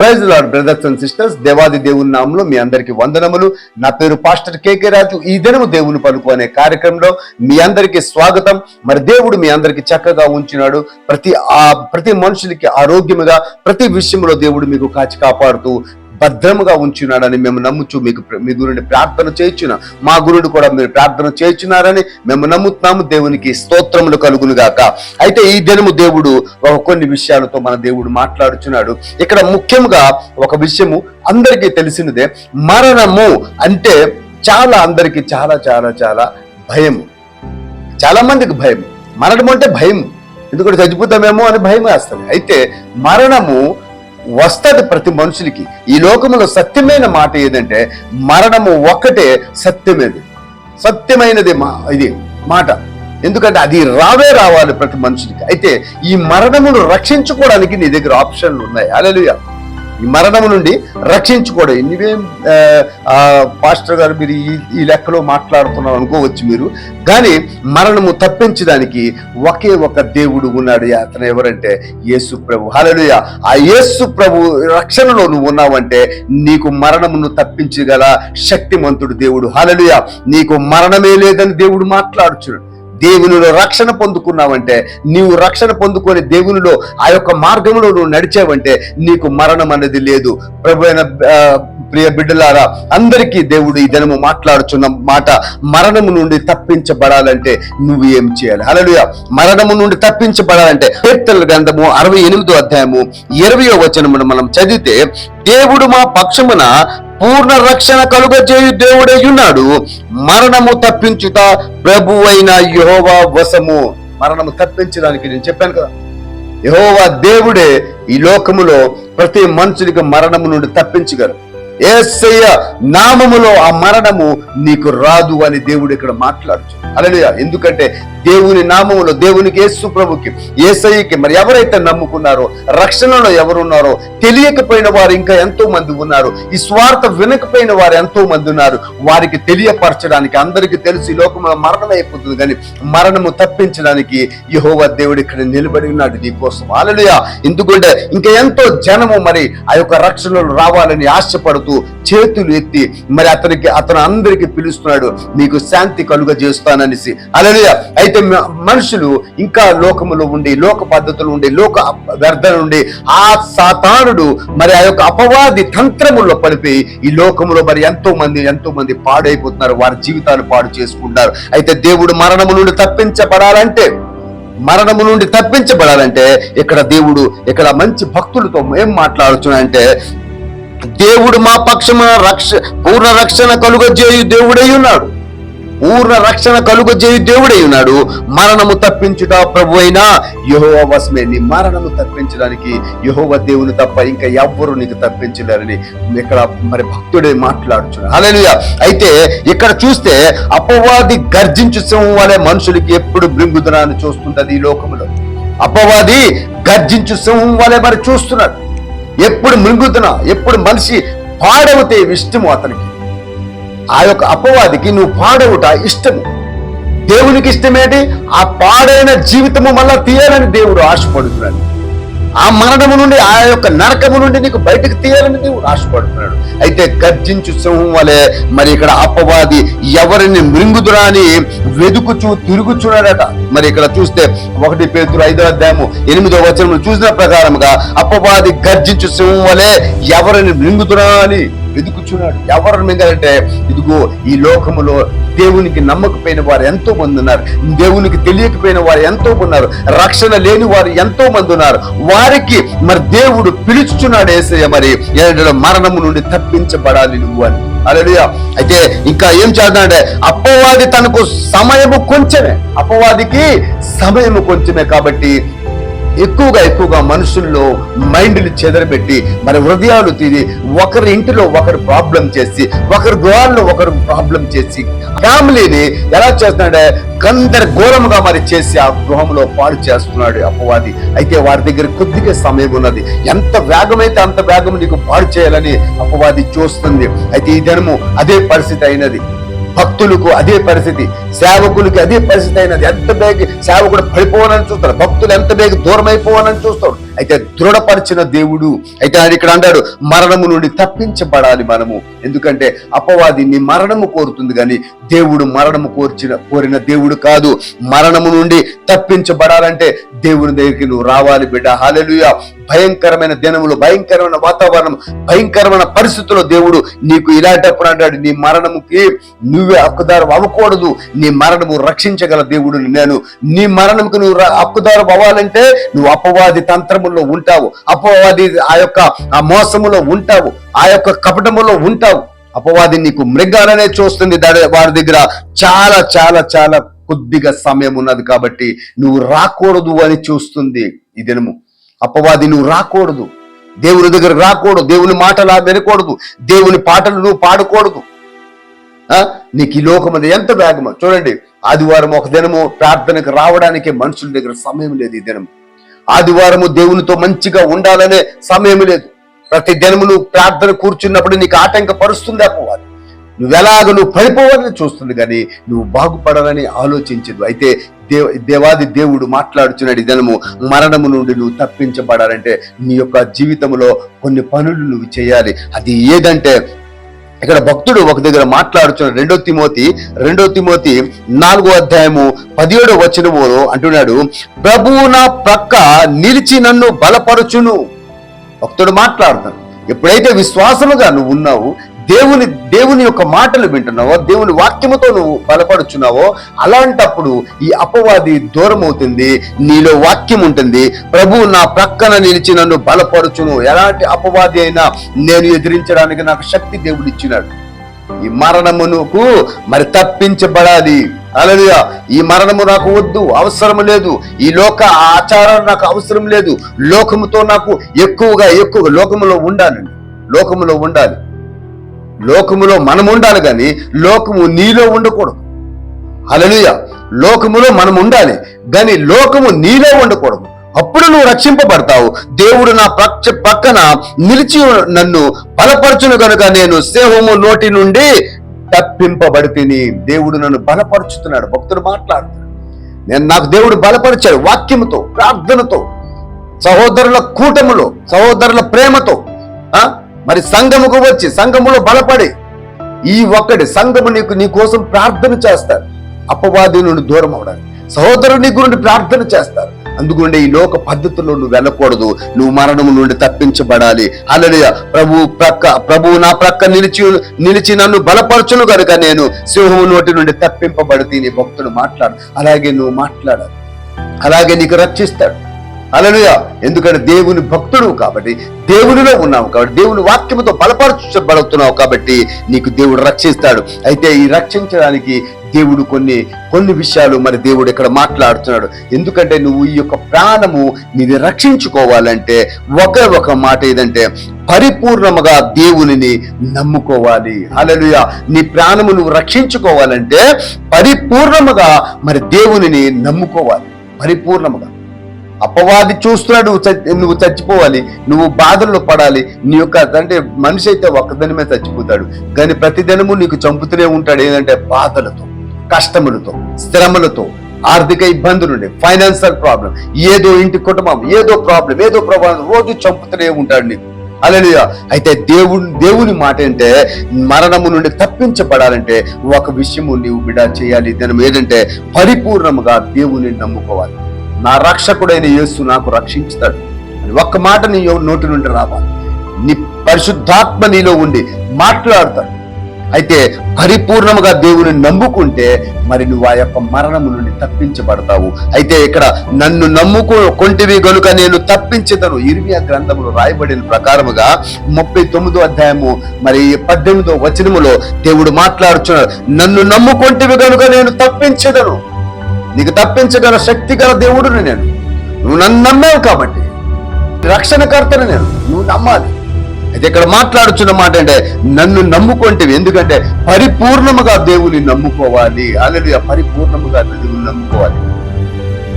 Praise brothers and sisters దేవాది దేవుని నామంలో మీ అందరికి వందనములు. నా పేరు పాస్టర్ కేకే రాజు. ఈ దినము దేవుని పలుకు అనే కార్యక్రమంలో మీ అందరికి స్వాగతం. మరి దేవుడు మీ అందరికి చక్కగా ఉంచినాడు. ప్రతి ఆ ప్రతి మనుషులకి ఆరోగ్యముగా ప్రతి విషయంలో దేవుడు మీకు కాచి కాపాడుతూ భద్రముగా ఉంచున్నాడని మేము నమ్ముచు మీకు మీ గురుని ప్రార్థన చేయించున్నాం. మా గురుడు కూడా మీరు ప్రార్థన చేయించున్నారని మేము నమ్ముతున్నాము. దేవునికి స్తోత్రములు కలుగును గాక అయితే ఈ దినము దేవుడు ఒక కొన్ని విషయాలతో మన దేవుడు మాట్లాడుచున్నాడు. ఇక్కడ ముఖ్యంగా ఒక విషయము అందరికీ తెలిసినదే మరణము అంటే చాలా అందరికీ చాలా చాలా చాలా భయము. చాలా మందికి భయం. మరణం అంటే భయం. ఎందుకంటే చచ్చిపోతామేమో అని భయం వేస్తుంది అయితే మరణము వస్తది ప్రతి మనుషులకి. ఈ లోకములో సత్యమైన మాట ఏదంటే మరణము ఒక్కటే సత్యమేది. సత్యమైనది మా ఇది మాట. ఎందుకంటే అది రావే రావాలి ప్రతి మనుషులకి. అయితే ఈ మరణమును రక్షించుకోవడానికి నీ దగ్గర ఆప్షన్లు ఉన్నాయి. అలలుయా మరణము నుండి రక్షించుకోవడం. నీవేం పాస్టర్ గారు మీరు ఈ ఈ లెక్కలో మాట్లాడుతున్నారు అనుకోవచ్చు మీరు. కానీ మరణము తప్పించడానికి ఒకే ఒక దేవుడు ఉన్నాడు. అతను ఎవరంటే యేసు ప్రభు. హలలుయ ఆ యేసు ప్రభు రక్షణలో నువ్వు ఉన్నావంటే నీకు మరణమును తప్పించగల శక్తిమంతుడు దేవుడు. హలలుయ నీకు మరణమే లేదని దేవుడు మాట్లాడుచున్నాడు. దేవునిలో రక్షణ పొందుకున్నావంటే నీవు రక్షణ పొందుకొని దేవునిలో ఆ యొక్క మార్గంలో నువ్వు నడిచావంటే నీకు మరణం అనేది లేదు. ప్రభు ఆ, ప్రియ బిడ్డలారా అందరికీ దేవుడు ఈ దినము మాట్లాడుచున్న మాట మరణము నుండి తప్పించబడాలంటే నువ్వు ఏం చేయాలి? అలలుయ మరణము నుండి తప్పించబడాలంటే కీర్తన గ్రంథము అరవై ఎనిమిదో అధ్యాయము ఇరవయో వచనమును మనం చదివితే దేవుడు మా పక్షమున పూర్ణ రక్షణ కలుగజేయు దేవుడై ఉన్నాడు. మరణము తప్పించుట ప్రభు అయిన యహోవా వశము. మరణము తప్పించడానికి నేను చెప్పాను కదా. యహోవా దేవుడే ఈ లోకములో ప్రతి మనుషునికి మరణము నుండి తప్పించగలరు ఏసయ్య నామములో ఆ మరణము నీకు రాదు అని దేవుడు ఇక్కడ మాట్లాడుచు. అలా ఎందుకంటే దేవుని నామములో దేవునికి యేసు ప్రభుకి ఏసయ్యకి మరి ఎవరైతే నమ్ముకున్నారో రక్షణలో ఎవరున్నారో తెలియకపోయిన వారు ఇంకా ఎంతో మంది ఉన్నారు. ఈ స్వార్థ వినకపోయిన వారు ఎంతో మంది ఉన్నారు. వారికి తెలియపరచడానికి అందరికీ తెలిసి లోకంలో మరణం అయిపోతుంది కానీ మరణము తప్పించడానికి యహోవా దేవుడు ఇక్కడ నిలబడి ఉన్నాడు నీకోసం అలలుయా ఎందుకంటే ఇంకా ఎంతో జనము మరి ఆ యొక్క రక్షణలో రావాలని ఆశపడుతూ చేతులు ఎత్తి మరి అతనికి అతను అందరికి పిలుస్తున్నాడు నీకు శాంతి కలుగ చేస్తాననేసి అలలుయ అయితే మనుషులు ఇంకా లోకములో ఉండి లోక పద్ధతులు ఉండి లోక వ్యర్థన ఉండి ఆ సాతానుడు మరి ఆ యొక్క అపవాది తంత్రముల్లో పడిపోయి ఈ లోకములో మరి ఎంతో మంది ఎంతో మంది పాడైపోతున్నారు వారి జీవితాలు పాడు చేసుకుంటారు అయితే దేవుడు మరణము నుండి తప్పించబడాలంటే మరణము నుండి తప్పించబడాలంటే ఇక్కడ దేవుడు ఇక్కడ మంచి భక్తులతో ఏం మాట్లాడుతున్నాయంటే దేవుడు మా పక్షమున రక్ష పూర్ణ రక్షణ కలుగజేయు దేవుడై ఉన్నాడు. పూర్ణ రక్షణ కలుగజేయు దేవుడై ఉన్నాడు. మరణము తప్పించుట ప్రభు అయినా యహోవ వశమే. నీ మరణము తప్పించడానికి యహోవ దేవుని తప్ప ఇంకా ఎవ్వరు నీకు తప్పించలేరని ఇక్కడ మరి భక్తుడే మాట్లాడుచున్నాడు. హల్లెలూయా. అయితే ఇక్కడ చూస్తే అపవాది గర్జించు సింహం వలె మనుషులకి ఎప్పుడు బృంగుదనాన్ని చూస్తుంటది ఈ లోకములో. అపవాది గర్జించు సింహం వలె మరి చూస్తున్నాడు. ఎప్పుడు మృంగుతున్నా ఎప్పుడు మనిషి పాడవుతే ఇష్టము అతనికి. ఆ యొక్క అపవాదికి నువ్వు పాడవుట ఇష్టము. దేవునికి ఇష్టమేంటి? ఆ పాడైన జీవితము మళ్ళా తీయాలని దేవుడు ఆశపడుతున్నాడు. ఆ మరణము నుండి ఆ యొక్క నరకము నుండి నీకు బయటకు తీయాలని దేవుడు ఆశపడుతున్నాడు. అయితే గర్జించు సింహం వలె మరి ఇక్కడ అపవాది ఎవరిని మృంగుదురా అని వెదుకుచూ తిరుగుచున్నాడట. మరి ఇక్కడ చూస్తే ఒకటి పేతురు ఐదో అధ్యాయము ఎనిమిదో వచనం చూసిన ప్రకారముగా అప్పవాది గర్జించు సింహం వలె ఎవరిని మింగుతున్నా అని వెతుకుచున్నాడు. ఎవరిని మింగాలంటే ఇదిగో ఈ లోకములో దేవునికి నమ్మకపోయిన వారు ఎంతో మంది ఉన్నారు. దేవునికి తెలియకపోయిన వారు ఎంతో ఉన్నారు. రక్షణ లేని వారు ఎంతో మంది ఉన్నారు. వారికి మరి దేవుడు పిలుచుచున్నాడు ఏసయ్య మరి ఏంటంటే మరణము నుండి తప్పించబడాలి నువ్వు అని. అలలుయా అయితే ఇంకా ఏం చేద్దామంటే అపవాది తనకు సమయము కొంచెమే. అపవాదికి సమయము కొంచెమే కాబట్టి ఎక్కువగా ఎక్కువగా మనుషుల్లో మైండ్లు చెదరబెట్టి మరి హృదయాలు తీరి ఒకరి ఇంటిలో ఒకరు ప్రాబ్లం చేసి ఒకరి గృహాల్లో ఒకరు ప్రాబ్లం చేసి ఫ్యామిలీని ఎలా చేస్తున్నాడే? గందరగోళముగా మరి చేసి ఆ గృహంలో పాడు చేస్తున్నాడు అపవాది. అయితే వారి దగ్గర కొద్దిగా సమయం ఉన్నది. ఎంత వేగమైతే అంత వేగం నీకు పాడు చేయాలని అపవాది చూస్తుంది. అయితే ఈ దినము అదే పరిస్థితి అయినది. భక్తులకు అదే పరిస్థితి. సేవకులకి అదే పరిస్థితి అయినది. ఎంత బేగ సేవకుడు పడిపోవాలని చూస్తాడు. భక్తులు ఎంత బేగ దూరం అయిపోవాలని చూస్తాడు. అయితే దృఢపరిచిన దేవుడు అయితే ఆయన ఇక్కడ అంటాడు మరణము నుండి తప్పించబడాలి మనము. ఎందుకంటే అపవాది నీ మరణము కోరుతుంది కానీ దేవుడు మరణము కోర్చిన కోరిన దేవుడు కాదు. మరణము నుండి తప్పించబడాలంటే దేవుని దగ్గరికి నువ్వు రావాలి బిడ్డ. హాలెలుయ భయంకరమైన దినములు భయంకరమైన వాతావరణం భయంకరమైన పరిస్థితుల్లో దేవుడు నీకు ఇలాంటప్పుడు అంటాడు నీ మరణముకి నువ్వే హక్కుదారు అవ్వకూడదు. నీ మరణము రక్షించగల దేవుడు నేను. నీ మరణముకి నువ్వు హక్కుదారు అవ్వాలంటే నువ్వు అపవాది తంత్రములో ఉంటావు. అపవాది ఆ యొక్క ఆ మోసములో ఉంటావు. ఆ యొక్క కపటములో ఉంటావు. అపవాది నీకు మృగాలనే చూస్తుంది వారి దగ్గర. చాలా చాలా చాలా కొద్దిగా సమయం ఉన్నది కాబట్టి నువ్వు రాకూడదు అని చూస్తుంది ఈ దినము. అపవాది నువ్వు రాకూడదు. దేవుని దగ్గర రాకూడదు. దేవుని మాటలా వినకూడదు. దేవుని పాటలు నువ్వు పాడకూడదు. నీకు ఈ లోకం ఎంత వేగమో. చూడండి. ఆదివారం ఒక దినము ప్రార్థనకు రావడానికి మనుషుల దగ్గర సమయం లేదు ఈ దినం ఆదివారము దేవునితో మంచిగా ఉండాలనే సమయం లేదు. ప్రతి దినము నువ్వు ప్రార్థన కూర్చున్నప్పుడు నీకు ఆటంకపరుస్తుంది అపవాది. నువ్వు ఎలాగ నువ్వు పడిపోవాలని చూస్తుంది కానీ నువ్వు బాగుపడాలని ఆలోచించదు. అయితే దేవ దేవాది దేవుడు మాట్లాడుచున్నాడు ఈ దినము మరణము నుండి నువ్వు తప్పించబడాలంటే నీ యొక్క జీవితంలో కొన్ని పనులు నువ్వు చేయాలి. అది ఏదంటే ఇక్కడ భక్తుడు ఒక దగ్గర మాట్లాడుచున్న రెండో తిమోతి రెండో తిమోతి నాలుగో అధ్యాయము పదిహేడో వచనము అంటున్నాడు ప్రభువు నా ప్రక్క నిలిచి నన్ను బలపరుచును. భక్తుడు మాట్లాడతాడు ఎప్పుడైతే విశ్వాసముగా నువ్వు ఉన్నావు దేవుని దేవుని యొక్క మాటలు వింటున్నావో దేవుని వాక్యముతో నువ్వు బలపడుచున్నావో అలాంటప్పుడు ఈ అపవాది దూరం అవుతుంది నీలో వాక్యం ఉంటుంది. ప్రభు నా ప్రక్కన నిలిచి నన్ను బలపరుచును. ఎలాంటి అపవాది అయినా నేను ఎదిరించడానికి నాకు శక్తి దేవుడు ఇచ్చినాడు ఈ మరణమునకు మరి తప్పించబడాలి. అలలుయా ఈ మరణము నాకు వద్దు అవసరం లేదు. ఈ లోక ఆచారం నాకు అవసరం లేదు. లోకముతో నాకు ఎక్కువగా ఎక్కువ లోకములో ఉండాలి లోకములో ఉండాలి. లోకములో మనం ఉండాలి కానీ లోకము నీలో ఉండకూడదు. అలలుయ లోకములో మనం ఉండాలి కానీ లోకము నీలో ఉండకూడదు. అప్పుడు నువ్వు రక్షింపబడతావు. దేవుడు నా పక్ష పక్కన నిలిచి నన్ను బలపరచును కనుక నేను సేవము నోటి నుండి తప్పింపబడితిని. దేవుడు నన్ను బలపరుచుతున్నాడు. భక్తుడు మాట్లాడుతున్నాడు. నేను నాకు దేవుడు బలపరిచాడు వాక్యముతో ప్రార్థనతో సహోదరుల కూటములో సహోదరుల ప్రేమతో ఆ? మరి సంఘముకు వచ్చి సంఘములో బలపడి ఈ ఒక్కటి సంఘము నీకు నీ కోసం ప్రార్థన చేస్తారు. అపవాది నుండి దూరం అవడానికి సహోదరుడు నీ గురించి ప్రార్థన చేస్తారు. అందుకుండే ఈ లోక పద్ధతిలో నువ్వు వెళ్ళకూడదు. నువ్వు మరణము నుండి తప్పించబడాలి. అలడియ ప్రభు ప్రక్క ప్రభు నా ప్రక్క నిలిచి నిలిచి నన్ను బలపరచును కనుక నేను సింహము నోటి నుండి తప్పింపబడితే నీ భక్తుడు మాట్లాడు. అలాగే నువ్వు మాట్లాడాలి. అలాగే నీకు రక్షిస్తాడు. అలలుయ ఎందుకంటే దేవుని భక్తుడు కాబట్టి దేవునిలో ఉన్నావు కాబట్టి దేవుని వాక్యముతో బలపరచబడుతున్నావు కాబట్టి నీకు దేవుడు రక్షిస్తాడు. అయితే ఈ రక్షించడానికి దేవుడు కొన్ని కొన్ని విషయాలు మరి దేవుడు ఇక్కడ మాట్లాడుతున్నాడు. ఎందుకంటే నువ్వు ఈ యొక్క ప్రాణము నీది రక్షించుకోవాలంటే ఒకే ఒక మాట ఏదంటే పరిపూర్ణముగా దేవునిని నమ్ముకోవాలి. అలలుయ నీ ప్రాణము నువ్వు రక్షించుకోవాలంటే పరిపూర్ణముగా మరి దేవునిని నమ్ముకోవాలి. పరిపూర్ణముగా. అపవాది చూస్తున్నాడు నువ్వు నువ్వు చచ్చిపోవాలి నువ్వు బాధల్లో పడాలి నీ యొక్క అంటే మనిషి అయితే ఒక్కదనమే చచ్చిపోతాడు. కానీ ప్రతిదినము నీకు చంపుతూనే ఉంటాడు. ఏంటంటే బాధలతో కష్టములతో శ్రమలతో ఆర్థిక ఇబ్బందులు ఉండే ఫైనాన్షియల్ ప్రాబ్లం ఏదో ఇంటి కుటుంబం ఏదో ప్రాబ్లం ఏదో ప్రాబ్లం రోజు చంపుతూనే ఉంటాడు నీకు. అలలియ అయితే దేవుని దేవుని మాట అంటే మరణము నుండి తప్పించబడాలంటే ఒక విషయము నీవు బిడా చేయాలి. దినం ఏంటంటే పరిపూర్ణముగా దేవుని నమ్ముకోవాలి. నా రక్షకుడైన యేసు నాకు రక్షించుతాడు. అని ఒక్క మాట నీ నోటి నుండి రావాలి. నీ పరిశుద్ధాత్మ నీలో ఉండి మాట్లాడతాడు. అయితే పరిపూర్ణముగా దేవుని నమ్ముకుంటే మరి నువ్వు ఆ యొక్క మరణము నుండి తప్పించబడతావు. అయితే ఇక్కడ నన్ను నమ్ముకో కొంటివి గనుక నేను తప్పించదను. ఇర్మియా గ్రంథములు రాయబడిన ప్రకారముగా ముప్పై తొమ్మిదో అధ్యాయము మరి పద్దెనిమిదో వచనములో దేవుడు మాట్లాడుచున్నాడు. నన్ను నమ్ముకొంటివి గనుక నేను తప్పించదను. నీకు తప్పించగల శక్తి గల దేవుడుని నేను. నువ్వు నన్ను నమ్మావు కాబట్టి. రక్షణకర్తను నేను. నువ్వు నమ్మాలి. అయితే ఇక్కడ మాట్లాడుచున్న మాట అంటే నన్ను నమ్ముకుంటే ఎందుకంటే పరిపూర్ణముగా దేవుని నమ్ముకోవాలి. అలాగే పరిపూర్ణముగా దేవుని నమ్ముకోవాలి.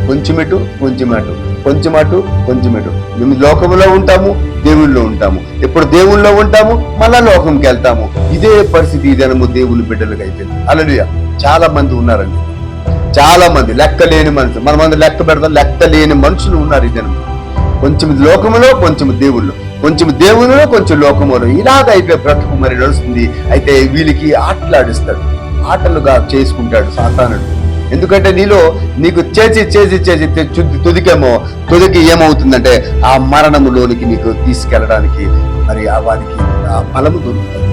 కొంచెం కొంచెమటు కొంచెం అటు కొంచెం అటు కొంచెం మేము లోకంలో ఉంటాము దేవుళ్ళలో ఉంటాము. ఎప్పుడు దేవుళ్ళలో ఉంటాము మళ్ళా లోకంకి వెళ్తాము ఇదే పరిస్థితి ఈ దినము దేవుని బిడ్డలకు అయిపోయింది. అలలుయ చాలా మంది ఉన్నారండి. చాలా మంది లెక్క లేని మనుషులు. మన మంది లెక్క పెడతాం లెక్క లేని మనుషులు ఉన్నారు ఈ జనం. కొంచెం లోకములో కొంచెం దేవుళ్ళు. కొంచెం దేవునిలో కొంచెం లోకములో. ఇలాగ అయిపోయి బ్రతుకు మరి నడుస్తుంది. అయితే వీళ్ళకి ఆటలాడిస్తాడు. ఆటలుగా చేసుకుంటాడు సాతానుడు. ఎందుకంటే నీలో నీకు చేసి చేసి చేసి తుదికేమో తుదికి ఏమవుతుందంటే ఆ మరణములోనికి నీకు తీసుకెళ్ళడానికి మరి ఆ వానికి ఆ ఫలము దొరుకుతుంది.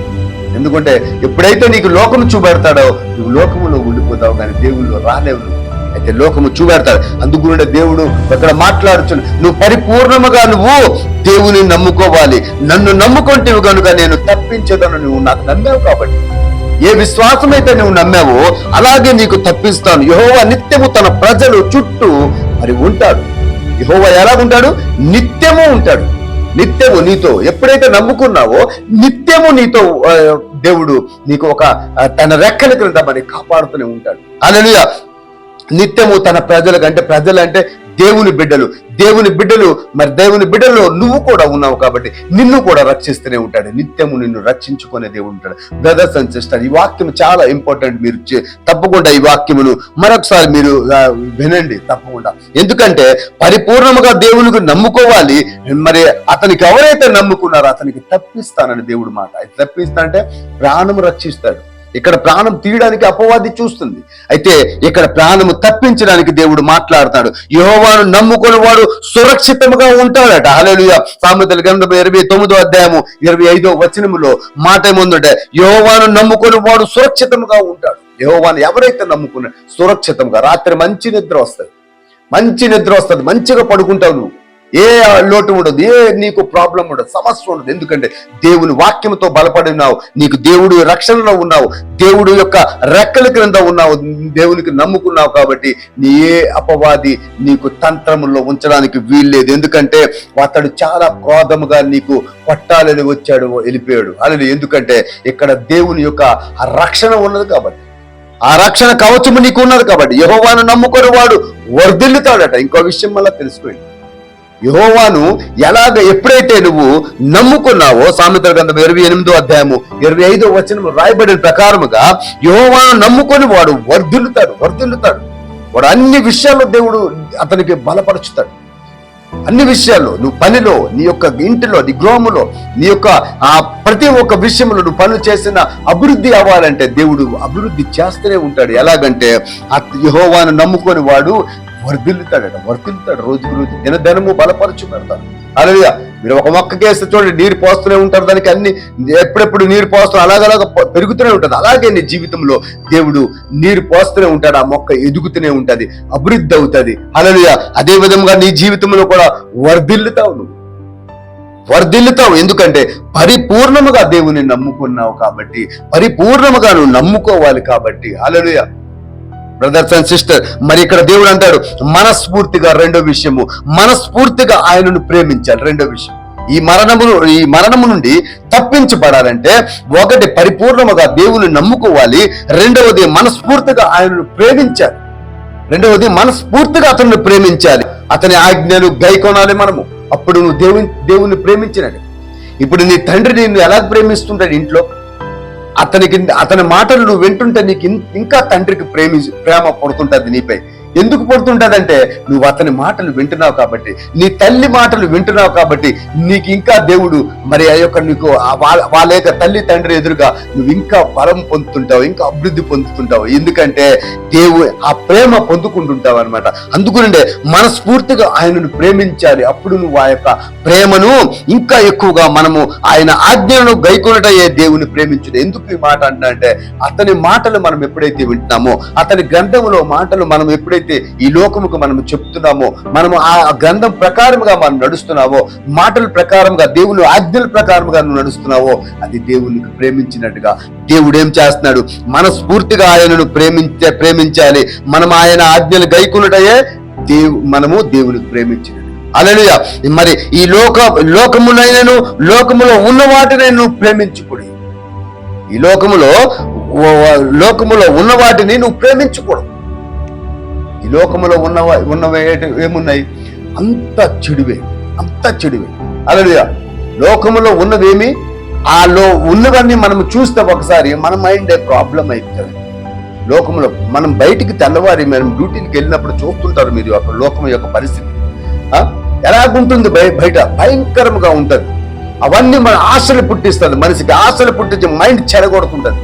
ఎందుకంటే ఎప్పుడైతే నీకు లోకము చూపెడతాడో నువ్వు లోకములో ఉండిపోతావు కానీ దేవుళ్ళు రాలేవు. అయితే లోకము చూపెడతాడు. అందుకునే దేవుడు అక్కడ మాట్లాడుచు నువ్వు పరిపూర్ణముగా నువ్వు దేవుని నమ్ముకోవాలి. నన్ను నమ్ముకుంటేవు కనుక నేను తప్పించదను నువ్వు నాకు నమ్మావు కాబట్టి. ఏ విశ్వాసం అయితే నువ్వు నమ్మావో అలాగే నీకు తప్పిస్తాను. యెహోవా నిత్యము తన ప్రజలు చుట్టూ మరి ఉంటాడు. యెహోవా ఎలా ఉంటాడు నిత్యము ఉంటాడు. నిత్యము నీతో ఎప్పుడైతే నమ్ముకున్నావో నిత్యము నీతో దేవుడు నీకు ఒక తన రెక్కల క్రింద మరి కాపాడుతూనే ఉంటాడు. అలలుయ నిత్యము తన ప్రజలకు అంటే ప్రజలు అంటే దేవుని బిడ్డలు దేవుని బిడ్డలు మరి దేవుని బిడ్డలో నువ్వు కూడా ఉన్నావు కాబట్టి నిన్ను కూడా రక్షిస్తూనే ఉంటాడు. నిత్యము నిన్ను రక్షించుకునే దేవుడు ఉంటాడు. బ్రదర్స్ అండ్ సిస్టర్ ఈ వాక్యం చాలా ఇంపార్టెంట్ మీరు తప్పకుండా ఈ వాక్యమును మరొకసారి మీరు వినండి తప్పకుండా. ఎందుకంటే పరిపూర్ణముగా దేవునికి నమ్ముకోవాలి. మరి అతనికి ఎవరైతే నమ్ముకున్నారో అతనికి తప్పిస్తానని దేవుడు మాట. తప్పిస్తా అంటే ప్రాణము రక్షిస్తాడు. ఇక్కడ ప్రాణం తీయడానికి అపవాది చూస్తుంది. అయితే ఇక్కడ ప్రాణము తప్పించడానికి దేవుడు మాట్లాడతాడు. యహోవాను నమ్ముకుని వాడు సురక్షితముగా ఉంటాడట. హల్లెలూయా. సామెతల గ్రంథం ఇరవై తొమ్మిదో అధ్యాయము ఇరవై ఐదో వచనములో మాట ఏముందంటే యహోవాను నమ్ముకుని వాడు సురక్షితముగా ఉంటాడు. యహోవాను ఎవరైతే నమ్ముకున్నా సురక్షితంగా రాత్రి మంచి నిద్ర వస్తుంది. మంచి నిద్ర వస్తుంది. మంచిగా పడుకుంటావు నువ్వు. ఏ లోటు ఉండదు ఏ నీకు ప్రాబ్లం ఉండదు సమస్య ఉండదు. ఎందుకంటే దేవుని వాక్యంతో బలపడి ఉన్నావు నీకు దేవుడు రక్షణలో ఉన్నావు దేవుడు యొక్క రెక్కల క్రింద ఉన్నావు దేవునికి నమ్ముకున్నావు కాబట్టి నీ ఏ అపవాది నీకు తంత్రములో ఉంచడానికి వీల్లేదు. ఎందుకంటే అతడు చాలా క్రోధముగా నీకు పట్టాలని వచ్చాడు వెళ్ళిపోయాడు. అలా ఎందుకంటే ఇక్కడ దేవుని యొక్క రక్షణ ఉన్నది కాబట్టి. ఆ రక్షణ కవచము నీకు ఉన్నది కాబట్టి. యహోవాను నమ్ముకొని వాడు వర్ధిల్లుతాడట. ఇంకో విషయం మళ్ళీ తెలుసుకోండి యహోవాను ఎలాగ ఎప్పుడైతే నువ్వు నమ్ముకున్నావో సామెతల గ్రంథం ఇరవై ఎనిమిదో అధ్యాయము ఇరవై ఐదో వచనము రాయబడిన ప్రకారముగా యహోవాను నమ్ముకొని వాడు వర్ధిల్లుతాడు వర్ధిల్లుతాడు. వాడు అన్ని విషయాల్లో దేవుడు అతనికి బలపరుచుతాడు. అన్ని విషయాల్లో నువ్వు పనిలో నీ యొక్క ఇంటిలో నీ గృహములో నీ యొక్క ఆ ప్రతి ఒక్క విషయంలో నువ్వు పనులు చేసిన అభివృద్ధి అవ్వాలంటే దేవుడు అభివృద్ధి చేస్తూనే ఉంటాడు. ఎలాగంటే ఆ నమ్ముకొని వాడు వర్ధిల్లుతాడట వర్ధిల్లుతాడు రోజుకు రోజు. దినదినము బలపరచు పెడతాడు అలాగే మీరు ఒక మొక్క కేస్తే చూడండి నీరు పోస్తూనే ఉంటారు. దానికి అన్ని ఎప్పుడెప్పుడు నీరు పోస్తూ అలాగలాగ పెరుగుతూనే ఉంటుంది. అలాగే నీ జీవితంలో దేవుడు నీరు పోస్తూనే ఉంటాడు. ఆ మొక్క ఎదుగుతూనే ఉంటుంది. అభివృద్ధి అవుతుంది. అలలుయ అదే విధంగా నీ జీవితంలో కూడా వర్ధిల్లుతావు నువ్వు. వర్ధిల్లుతావు. ఎందుకంటే పరిపూర్ణముగా దేవుని నమ్ముకున్నావు కాబట్టి పరిపూర్ణముగా నువ్వు నమ్ముకోవాలి కాబట్టి. అలలుయా బ్రదర్స్ అండ్ సిస్టర్ మరి ఇక్కడ దేవుడు అంటాడు మనస్ఫూర్తిగా రెండో విషయము మనస్ఫూర్తిగా ఆయనను ప్రేమించాలి. రెండో విషయం. ఈ మరణము ఈ మరణము నుండి తప్పించబడాలంటే ఒకటి పరిపూర్ణముగా దేవుని నమ్ముకోవాలి రెండవది మనస్ఫూర్తిగా ఆయనను ప్రేమించాలి. రెండవది మనస్ఫూర్తిగా అతన్ని ప్రేమించాలి. అతని ఆజ్ఞలు గైకొనాలి మనము. అప్పుడు నువ్వు దేవుని దేవుని ప్రేమించినది ఇప్పుడు నీ తండ్రి నిన్ను ఎలా ప్రేమిస్తుంటాడు ఇంట్లో? అతనికి అతని మాటలు నువ్వు వింటుంటే నీకు ఇంకా తండ్రికి ప్రేమి ప్రేమ పడుతుంటుంది నీపై. ఎందుకు పడుతుంటదంటే నువ్వు అతని మాటలు వింటున్నావు కాబట్టి నీ తల్లి మాటలు వింటున్నావు కాబట్టి నీకు ఇంకా దేవుడు మరి ఆ యొక్క నీకు వాళ్ళ వాళ్ళ యొక్క తల్లి తండ్రి ఎదురుగా నువ్వు ఇంకా బలం పొందుతుంటావు ఇంకా అభివృద్ధి పొందుతుంటావు. ఎందుకంటే దేవు ఆ ప్రేమ పొందుకుంటుంటావు అనమాట అందుకునండే మనస్ఫూర్తిగా ఆయనను ప్రేమించాలి. అప్పుడు నువ్వు ఆ యొక్క ప్రేమను ఇంకా ఎక్కువగా మనము ఆయన ఆజ్ఞలను గైకొనటయే దేవుని ప్రేమించుడు ఎందుకు ఈ మాట అంటే అతని మాటలు మనం ఎప్పుడైతే వింటున్నామో అతని గ్రంథంలో మాటలు మనం ఎప్పుడైతే ఈ లోకముకు మనం చెప్తున్నామో మనము ఆ గ్రంథం ప్రకారముగా మనం నడుస్తున్నామో మాటల ప్రకారంగా దేవుని ఆజ్ఞల ప్రకారముగా నువ్వు నడుస్తున్నావో అది దేవునికి ప్రేమించినట్టుగా. దేవుడు ఏం చేస్తున్నాడు? మనస్ఫూర్తిగా ఆయనను ప్రేమించే ప్రేమించాలి. మనం ఆయన ఆజ్ఞలు గైకున్నటయే దేవు మనము దేవునికి ప్రేమించినట్టు అలలుయ మరి ఈ లోక లోకమునైనను లోకములో ఉన్న వాటిని నువ్వు ప్రేమించుకుడి ఈ లోకములో లోకములో ఉన్న వాటిని నువ్వు ప్రేమించకూడదు. ఈ లోకంలో ఉన్న ఉన్నవే ఏమున్నాయి? అంత చెడువే. అంత చెడువే. అలా లోకములో ఉన్నవేమి ఆ లో ఉన్నవన్నీ మనం చూస్తే ఒకసారి మన మైండ్ ప్రాబ్లం అవుతుంది లోకంలో మనం బయటికి తెల్లవారి మనం డ్యూటీకి వెళ్ళినప్పుడు చూస్తుంటారు మీరు అక్కడ లోకం యొక్క పరిస్థితి. ఎలాగుంటుంది బయ- బయట? భయంకరంగా ఉంటుంది. అవన్నీ మన ఆశలు పుట్టిస్తుంది. మనిషికి ఆశలు పుట్టించి మైండ్ చెడగొడుతుంటుంది.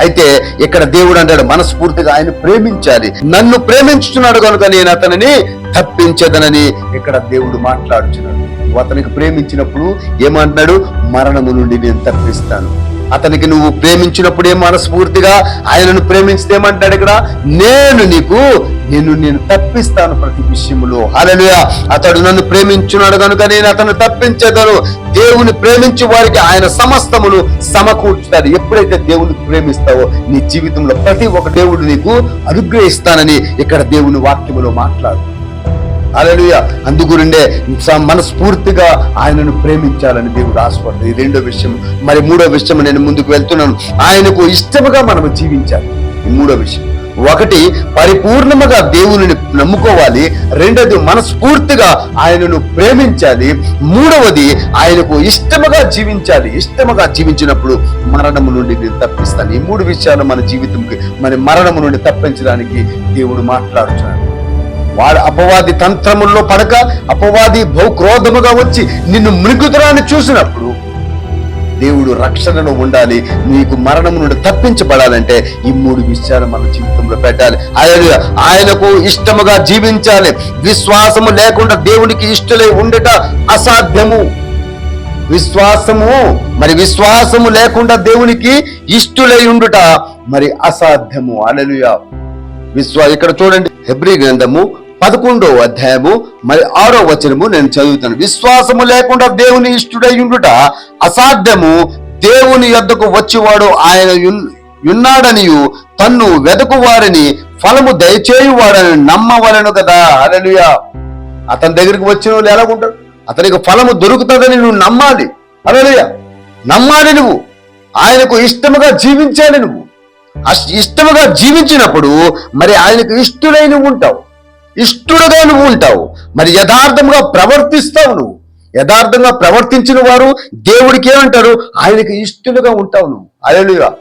అయితే ఇక్కడ దేవుడు అంటాడు మనస్ఫూర్తిగా ఆయన ప్రేమించాలి. నన్ను ప్రేమించుతున్నాడు కనుక నేను అతనిని తప్పించదనని ఇక్కడ దేవుడు మాట్లాడుచున్నాడు. అతనికి ప్రేమించినప్పుడు ఏమంటున్నాడు? మరణము నుండి నేను తప్పిస్తాను. అతనికి నువ్వు ప్రేమించినప్పుడు మనస్ఫూర్తిగా ఆయనను ప్రేమించదేమంటాడు ఇక్కడ? నేను నీకు నేను నేను తప్పిస్తాను ప్రతి విషయములో. అలలుయ అతడు నన్ను ప్రేమించున్నాడు కనుక నేను అతను తప్పించేదను. దేవుని ప్రేమించే వారికి ఆయన సమస్తమును సమకూర్చుతాడు. ఎప్పుడైతే దేవుని ప్రేమిస్తావో నీ జీవితంలో ప్రతి ఒక్క దేవుడు నీకు అనుగ్రహిస్తానని ఇక్కడ దేవుని వాక్యములో మాట్లాడు అలలుయ అందుగురిండే మనస్ఫూర్తిగా ఆయనను ప్రేమించాలని దేవుడు ఆశపడుతుంది ఈ రెండో విషయం మరి మూడో విషయం నేను ముందుకు వెళ్తున్నాను. ఆయనకు ఇష్టముగా మనము జీవించాలి. ఈ మూడో విషయం ఒకటి పరిపూర్ణముగా దేవుని నమ్ముకోవాలి. రెండోది మనస్ఫూర్తిగా ఆయనను ప్రేమించాలి. మూడవది ఆయనకు ఇష్టముగా జీవించాలి. ఇష్టముగా జీవించినప్పుడు మరణము నుండి నేను తప్పిస్తాను. ఈ మూడు విషయాలు మన జీవితంకి మన మరణము నుండి తప్పించడానికి దేవుడు మాట్లాడుతున్నాడు. వాడు అపవాది తంత్రముల్లో పడక అపవాది బహుక్రోధముగా వచ్చి నిన్ను మృగుతురాన్ని చూసినప్పుడు దేవుడు రక్షణను ఉండాలి నీకు మరణం నుండి తప్పించబడాలంటే ఈ మూడు విషయాలు మన జీవితంలో పెట్టాలి. ఆయన ఆయనకు ఇష్టముగా జీవించాలి. విశ్వాసము లేకుండా దేవునికి ఇష్టలై ఉండట అసాధ్యము. విశ్వాసము మరి విశ్వాసము లేకుండా దేవునికి ఇష్టులై ఉండుట మరి అసాధ్యము. అలలుయా విశ్వా ఇక్కడ చూడండి హెబ్రి గ్రంథము పదకొండవ అధ్యాయము మరి ఆరో వచనము నేను చదువుతాను. విశ్వాసము లేకుండా దేవుని ఇష్టుడై ఉండుట అసాధ్యము. దేవుని యొద్దకు వచ్చేవాడు ఆయన ఉన్నాడనియు తన్ను వెదకు వారిని ఫలము దయచేయువాడని నమ్మవలను కదా. అరలుయా అతని దగ్గరికి వచ్చిన వాళ్ళు ఎలాగుంటారు? అతనికి ఫలము దొరుకుతుందని నువ్వు నమ్మాలి. అరలుయా నమ్మాలి నువ్వు. ఆయనకు ఇష్టముగా జీవించాలి నువ్వు. ఇష్టముగా జీవించినప్పుడు మరి ఆయనకు ఇష్టడై నువ్వు ఉంటావు. ఇష్టడుగా నువ్వు ఉంటావు. మరి యథార్థంగా ప్రవర్తిస్తావు నువ్వు. యథార్థంగా ప్రవర్తించిన వారు దేవుడికి ఏమంటారు? ఆయనకి ఇష్టలుగా ఉంటావు నువ్వు. అలలుగా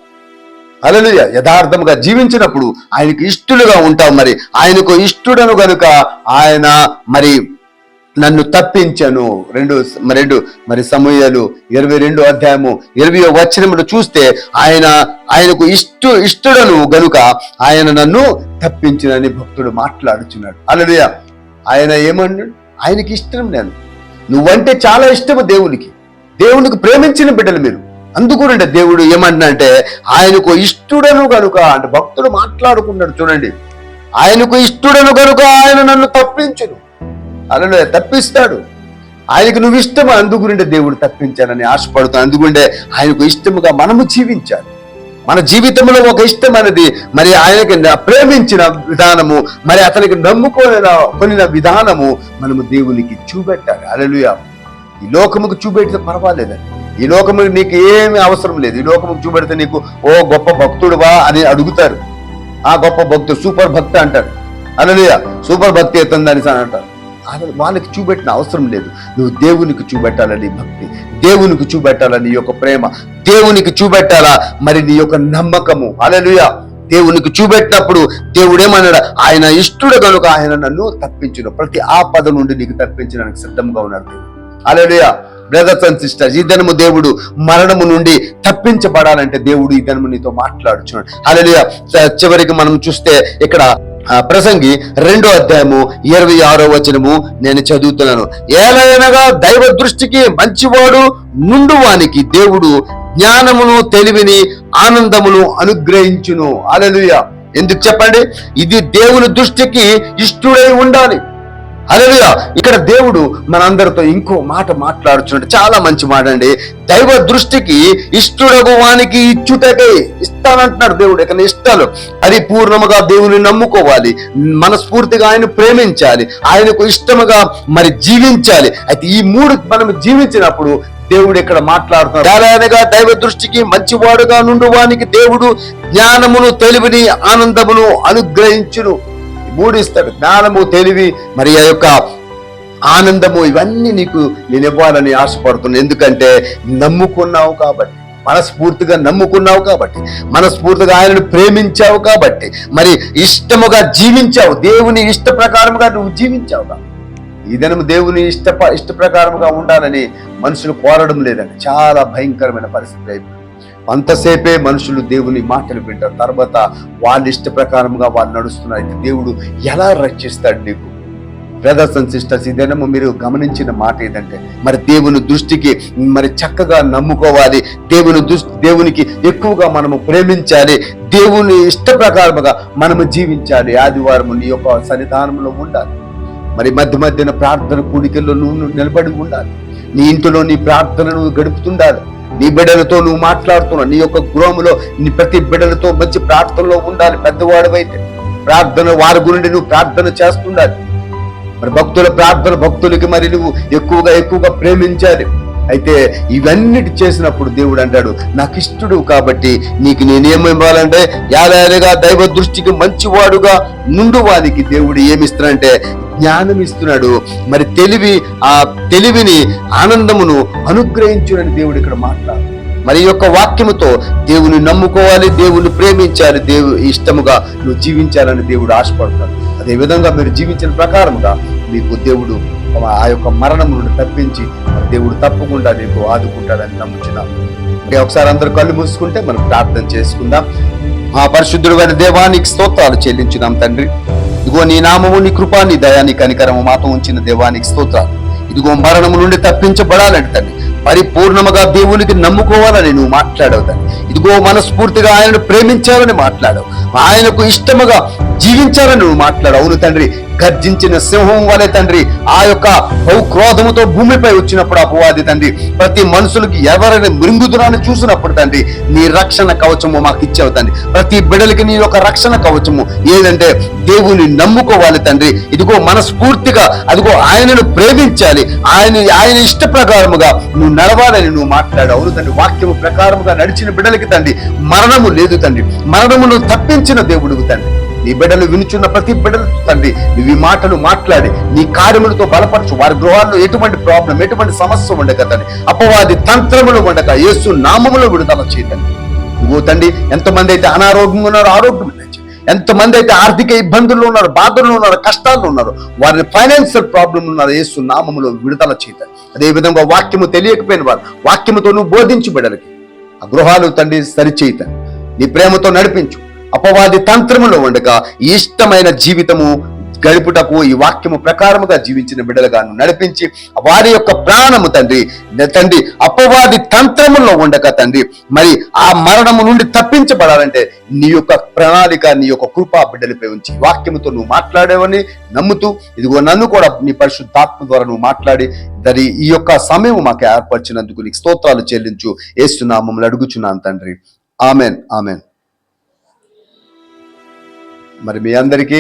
అలలుయ యథార్థముగా జీవించినప్పుడు ఆయనకు ఇష్టలుగా ఉంటావు మరి. ఆయనకు ఇష్టడను గనుక ఆయన మరి నన్ను తప్పించను. రెండు మరి రెండు మరి సమూహలు ఇరవై రెండు అధ్యాయము ఇరవై వచనములు చూస్తే ఆయన ఆయనకు ఇష్టు ఇష్టడను గనుక ఆయన నన్ను తప్పించినని భక్తుడు మాట్లాడుచున్నాడు. అలలుయ ఆయన ఏమన్నాడు? ఆయనకి ఇష్టం నేను నువ్వంటే చాలా ఇష్టము దేవునికి. దేవునికి ప్రేమించిన బిడ్డలు మీరు. అందుకునండి దేవుడు ఏమన్నంటే ఆయనకు ఇష్టడను గనుక అంటే భక్తుడు మాట్లాడుకున్నాడు చూడండి. ఆయనకు ఇష్టడను గనుక ఆయన నన్ను తప్పించును. అలా తప్పిస్తాడు. ఆయనకు నువ్వు ఇష్టము? అందుగుండే దేవుడు తప్పించాలని ఆశపడుతూ అందుకుండే ఆయనకు ఇష్టముగా మనము జీవించాలి. మన జీవితంలో ఒక ఇష్టం అనేది మరి ఆయనకి ప్రేమించిన విధానము మరి అతనికి నమ్ముకోని కొనిన విధానము మనము దేవునికి చూపెట్టాలి. అలలుయా ఈ లోకముకు చూపెడితే పర్వాలేదండి. ఈ లోకము నీకు ఏమి అవసరం లేదు. ఈ లోకముకు చూపెడితే నీకు ఓ గొప్ప భక్తుడువా అని అడుగుతారు. ఆ గొప్ప భక్తుడు సూపర్ భక్తి అంటారు అలలుయా సూపర్ భక్తి ఎత్తుందని అంటారు. వాళ్ళకి చూపెట్టిన అవసరం లేదు. నువ్వు దేవునికి చూపెట్టాలని భక్తి దేవునికి చూపెట్టాలని నీ యొక్క ప్రేమ దేవునికి చూపెట్టాలా? మరి నీ యొక్క నమ్మకము. అలలుయా దేవునికి చూపెట్టినప్పుడు దేవుడు ఏమన్నాడు ఆయన ఇష్టడు కనుక ఆయన నన్ను తప్పించును. ప్రతి ఆపద నుండి నీకు తప్పించడానికి సిద్ధంగా ఉన్నాడు దేవుడు. అలలుయ బ్రదర్స్ అండ్ సిస్టర్స్ ఈ దినము దేవుడు మరణము నుండి తప్పించబడాలంటే దేవుడు ఈ దినము నీతో మాట్లాడుచున్నాడు. అలలుయ చివరికి మనం చూస్తే ఇక్కడ ప్రసంగి రెండో అధ్యాయము ఇరవై ఆరో వచనము నేను చదువుతున్నాను. ఏలైనగా దైవ దృష్టికి మంచివాడు నుండువానికి దేవుడు జ్ఞానమును తెలివిని ఆనందమును అనుగ్రహించును. అలలుయ ఎందుకు చెప్పండి? ఇది దేవుని దృష్టికి ఇష్టుడై ఉండాలి. అలలుయ ఇక్కడ దేవుడు మనందరితో ఇంకో మాట మాట్లాడుచున్నాడు. చాలా మంచి మాట అండి. దైవ దృష్టికి ఇష్టడగు వానికి ఇచ్చుటకే ఇస్తానంటున్నాడు దేవుడు. ఇక్కడ ఇష్టాలు? అది పూర్ణముగా దేవుని నమ్ముకోవాలి. మనస్ఫూర్తిగా ఆయన ప్రేమించాలి. ఆయనకు ఇష్టముగా మరి జీవించాలి. అయితే ఈ మూడు మనం జీవించినప్పుడు దేవుడు ఇక్కడ మాట్లాడుతున్నాడు? ఏలైనగా దైవ దృష్టికి మంచివాడుగా నుండు వానికి దేవుడు జ్ఞానమును తెలివిని ఆనందమును అనుగ్రహించును. మూడు ఇస్తాడు జ్ఞానము తెలివి మరి ఆ యొక్క ఆనందము ఇవన్నీ నీకు నేను ఇవ్వాలని ఆశపడుతున్నాను ఎందుకంటే నమ్ముకున్నావు కాబట్టి మనస్ఫూర్తిగా నమ్ముకున్నావు కాబట్టి మనస్ఫూర్తిగా ఆయనను ప్రేమించావు కాబట్టి మరి ఇష్టముగా జీవించావు. దేవుని ఇష్ట ప్రకారముగా నువ్వు జీవించావు కాబట్టి. ఈ దినం దేవుని ఇష్ట ఇష్ట ప్రకారముగా ఉండాలని మనుషులు కోరడం లేదండి. చాలా భయంకరమైన పరిస్థితి అయిపోయింది. అంతసేపే మనుషులు దేవుని మాటలు వింటారు. తర్వాత వాళ్ళ ఇష్ట ప్రకారంగా వాళ్ళు నడుస్తున్నారు దేవుడు ఎలా రక్షిస్తాడు నీకు? బ్రదర్స్ అండ్ సిస్టర్స్ ఇదేనమ్మా మీరు గమనించిన మాట ఏదంటే మరి దేవుని దృష్టికి మరి చక్కగా నమ్ముకోవాలి. దేవుని దృష్టి దేవునికి ఎక్కువగా మనము ప్రేమించాలి. దేవుని ఇష్ట ప్రకారముగా మనము జీవించాలి. ఆదివారం నీ యొక్క సన్నిధానంలో ఉండాలి. మరి మధ్య మధ్యన ప్రార్థన కూడికల్లో నువ్వు నిలబడి ఉండాలి. నీ ఇంటిలో నీ ప్రార్థనను గడుపుతుండాలి. నీ బిడ్డలతో నువ్వు మాట్లాడుతున్నావు. నీ యొక్క గృహములో నీ ప్రతి బిడ్డలతో మంచి ప్రార్థనలో ఉండాలి. పెద్దవాడు ప్రార్థన వారి గురించి నువ్వు ప్రార్థన చేస్తుండాలి. మరి భక్తుల ప్రార్థన భక్తులకి మరి నువ్వు ఎక్కువగా ఎక్కువగా ప్రేమించాలి. అయితే ఇవన్నిటి చేసినప్పుడు దేవుడు అంటాడు నాకు ఇష్టడు కాబట్టి నీకు నేనేమి ఇవ్వాలంటే యాదాలుగా దైవ దృష్టికి మంచివాడుగా నుండు వానికి దేవుడు ఏమిస్తానంటే జ్ఞానం ఇస్తున్నాడు మరి తెలివి ఆ తెలివిని ఆనందమును అనుగ్రహించునని దేవుడు ఇక్కడ మాట్లాడు. మరి యొక్క వాక్యముతో దేవుని నమ్ముకోవాలి దేవుని ప్రేమించాలి దేవు ఇష్టముగా నువ్వు జీవించాలని దేవుడు ఆశపడతాడు. అదే విధంగా మీరు జీవించిన ప్రకారముగా మీకు దేవుడు ఆ యొక్క మరణం నుండి తప్పించి దేవుడు తప్పకుండా నీకు ఆదుకుంటాడని నమ్ముచున్నాం. ఒకసారి అందరు కళ్ళు మూసుకుంటే మనం ప్రార్థన చేసుకుందాం. మా పరిశుద్ధుడు గారి దేవానికి స్తోత్రాలు చెల్లించున్నాం తండ్రి. ఇదిగో నీ నామము నీ కృప నీ దయాని కనికరము మాతో ఉంచిన దేవానికి స్తోత్రాలు. ఇదిగో మరణము నుండి తప్పించబడాలంటే తండ్రి పరిపూర్ణముగా దేవునికి నమ్ముకోవాలని నువ్వు మాట్లాడవు తండ్రి ఇదిగో మనస్ఫూర్తిగా ఆయనను ప్రేమించాలని మాట్లాడవు. ఆయనకు ఇష్టముగా జీవించాలని నువ్వు మాట్లాడు. అవును తండ్రి గర్జించిన సింహం వలె తండ్రి ఆ యొక్క బహుక్రోధముతో భూమిపై వచ్చినప్పుడు అపవాది తండ్రి ప్రతి మనుషులకి ఎవరైనా మృంగుదురాన్ని చూసినప్పుడు తండ్రి నీ రక్షణ కవచము మాకు ఇచ్చావు తండ్రి. ప్రతి బిడలకి నీ యొక్క రక్షణ కవచము. ఏదంటే దేవుని నమ్ముకోవాలి తండ్రి. ఇదిగో మనస్ఫూర్తిగా అదిగో ఆయనను ప్రేమించాలి. ఆయన ఆయన ఇష్ట ప్రకారముగా నువ్వు నడవాలని నువ్వు మాట్లాడు. అవును తండ్రి వాక్యము ప్రకారముగా నడిచిన బిడలకి తండ్రి మరణము లేదు తండ్రి. మరణమును తప్పించిన దేవుడికి తండ్రి. నీ బిడ్డలు వినుచున్న ప్రతి బిడ్డలు తండ్రి నువ్వు ఈ మాటలు మాట్లాడి నీ కార్యములతో బలపరచు. వారి గృహాల్లో ఎటువంటి ప్రాబ్లం ఎటువంటి సమస్య ఉండక తండ్రి. అపవాది తంత్రములు ఉండక యేసు నామములో విడుదల చేయతండి నువ్వు తండ్రి ఎంతమంది అయితే అనారోగ్యంగా ఉన్నారో ఆరోగ్యం ఎంతమంది అయితే ఆర్థిక ఇబ్బందులు ఉన్నారు బాధలు ఉన్నారు కష్టాలు ఉన్నారు వారిని ఫైనాన్షియల్ ప్రాబ్లం ఉన్నారు యేసు నామములో విడుదల చేయతారు అదే విధంగా వాక్యము తెలియకపోయిన వారు వాక్యముతో నువ్వు బోధించి బిడ్డలకి. ఆ గృహాలు తండ్రి సరిచేయతాను నీ ప్రేమతో నడిపించు. అపవాది తంత్రములో ఉండక ఇష్టమైన జీవితము గడుపుటకు ఈ వాక్యము ప్రకారముగా జీవించిన బిడ్డలుగాను నడిపించి వారి యొక్క ప్రాణము తండ్రి తండ్రి అపవాది తంత్రములో ఉండక తండ్రి మరి ఆ మరణము నుండి తప్పించబడాలంటే నీ యొక్క ప్రణాళిక నీ యొక్క కృపా బిడ్డలపై ఉంచి వాక్యముతో నువ్వు మాట్లాడేవని నమ్ముతూ ఇదిగో నన్ను కూడా నీ పరిశుద్ధాత్మ ద్వారా నువ్వు మాట్లాడి దరి ఈ యొక్క సమయం మాకు ఏర్పరిచినందుకు నీకు స్తోత్రాలు చెల్లించు. ఏస్తున్నామమ్మల్ని అడుగుచున్నాను తండ్రి. Amen amen. మరి మీ అందరికీ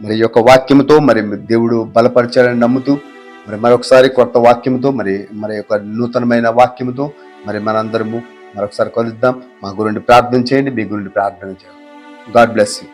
మరి యొక్క వాక్యంతో మరి దేవుడు బలపరచాలని నమ్ముతూ మరి మరొకసారి కొత్త వాక్యంతో మరి మరి యొక్క నూతనమైన వాక్యముతో మరి మనందరము మరొకసారి కలుద్దాం. మా గురుండి ప్రార్థన చేయండి మీ గురుండి ప్రార్థన చేయండి. God bless you.